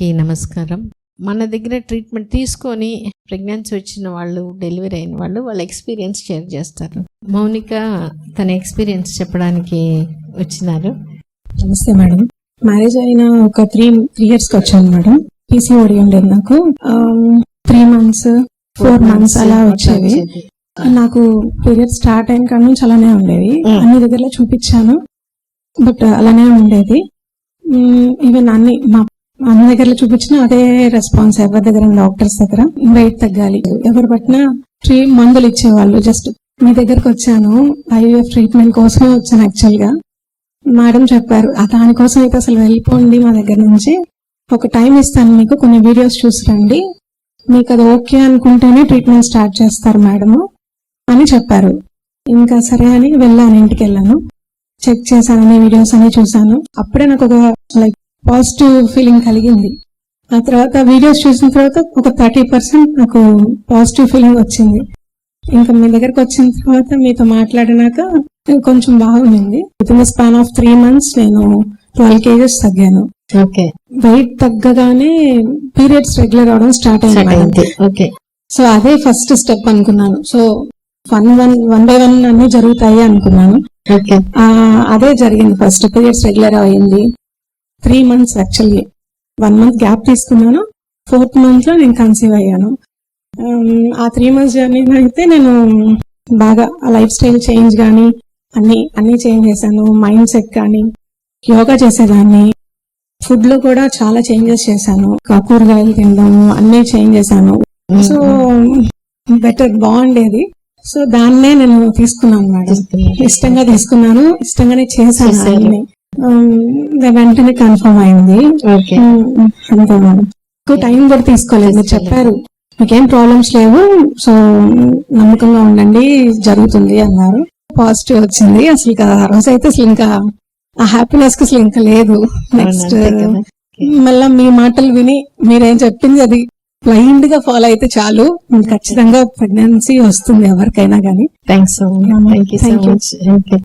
అందరికీ నమస్కారం. మన దగ్గర ట్రీట్మెంట్ తీసుకొని ప్రెగ్నెన్సీ వచ్చిన వాళ్ళు డెలివరీ అయిన వాళ్ళు వాళ్ళ ఎక్స్పీరియన్స్ షేర్ చేస్తారు. మౌనిక తన ఎక్స్పీరియన్స్ చెప్పడానికి వచ్చినారు. నమస్తే మేడం. మ్యారేజ్ అయిన ఒక త్రీ త్రీ ఇయర్స్ వచ్చాను మేడం. పీసీఓడి ఉండేది నాకు. త్రీ మంత్స్ ఫోర్ మంత్స్ అలా వచ్చేవి నాకు పీరియడ్ స్టార్ట్ అయిన కాడ నుంచి అలానే ఉండేవి. అన్ని దగ్గరలో చూపించాను. బట్ అలానే ఉండేది. ఈవెన్ అన్ని మా అన్ని దగ్గరలో చూపించిన అదే రెస్పాన్స్ ఎవరి దగ్గర? డాక్టర్స్ దగ్గర. వెయిట్ తగ్గాలి. ఎవరు పట్టినా ట్రీ మందులు ఇచ్చేవాళ్ళు. జస్ట్ మీ దగ్గరకు వచ్చాను. ఐవీఎఫ్ ట్రీట్మెంట్ కోసమే వచ్చాను యాక్చువల్గా. మేడం చెప్పారు దానికోసం అయితే అసలు వెళ్ళిపోండి మా దగ్గర నుంచి. ఒక టైం ఇస్తాను మీకు. కొన్ని వీడియోస్ చూసి రండి మీకు అది ఓకే అనుకుంటేనే ట్రీట్మెంట్ స్టార్ట్ చేస్తారు మేడము అని చెప్పారు. ఇంకా సరే అని వెళ్ళాను ఇంటికి వెళ్ళాను. చెక్ చేశాను అన్ని వీడియోస్ అన్ని చూసాను అప్పుడే నాకు ఒక లైక్ పాజిటివ్ ఫీలింగ్ కలిగింది. ఆ తర్వాత వీడియోస్ చూసిన తర్వాత ఒక థర్టీ పర్సెంట్ నాకు పాజిటివ్ ఫీలింగ్ వచ్చింది. ఇంకా మీ దగ్గరకు వచ్చిన తర్వాత మీతో మాట్లాడినాక కొంచెం బాగుంది with in span of three months నేను ట్వెల్వ్ కేజెస్ తగ్గాను. ఓకే. వెయిట్ తగ్గగానే పీరియడ్స్ రెగ్యులర్ అవడం స్టార్ట్ అయింది ఓకే. సో అదే ఫస్ట్ స్టెప్ అనుకున్నాను. So one one one by one అన్ని జరుగుతాయి అనుకున్నాను. అదే జరిగింది. ఫస్ట్ పీరియడ్స్ రెగ్యులర్ అయింది. Three months actually one month gap తీసుకున్నాను. ఫోర్త్ మంత్లో నేను కన్సీవ్ అయ్యాను. ఉమ్, ఆ త్రీ మంత్స్ జర్నీ అయితే నేను బాగా లైఫ్ స్టైల్ చేంజ్ కానీ అన్ని అన్ని చేంజ్ చేశాను. మైండ్ సెట్ కానీ యోగా చేసేదాన్ని. ఫుడ్లో కూడా చాలా చేంజెస్ చేశాను. కూరగాయలు తినడం అన్ని చేంజ్ చేశాను. సో బెటర్ బాగుండేది. సో దాన్నే నేను తీసుకున్నాను మేడం. ఇష్టంగా తీసుకున్నాను. ఇష్టంగానే చేశాను. అన్ని. ఉమ్, వెంటనే కన్ఫర్మ్ అయింది. మేడం ఎక్కువ టైం కూడా తీసుకోలేదు. మీరు చెప్పారు. మీకేం ప్రాబ్లమ్స్ లేవు సో నమ్మకంగా ఉండండి జరుగుతుంది అన్నారు. పాజిటివ్ వచ్చింది. అసలు ఆ రోజు అయితే అసలు ఇంకా ఆ హ్యాపీనెస్కి అసలు ఇంకా లేదు. నెక్స్ట్. మళ్ళా మీ మాటలు విని మీరేం చెప్పింది అది బ్లైండ్గా ఫాలో అయితే చాలు. ఖచ్చితంగా ప్రెగ్నెన్సీ వస్తుంది ఎవరికైనా గానీ thanks so much thank you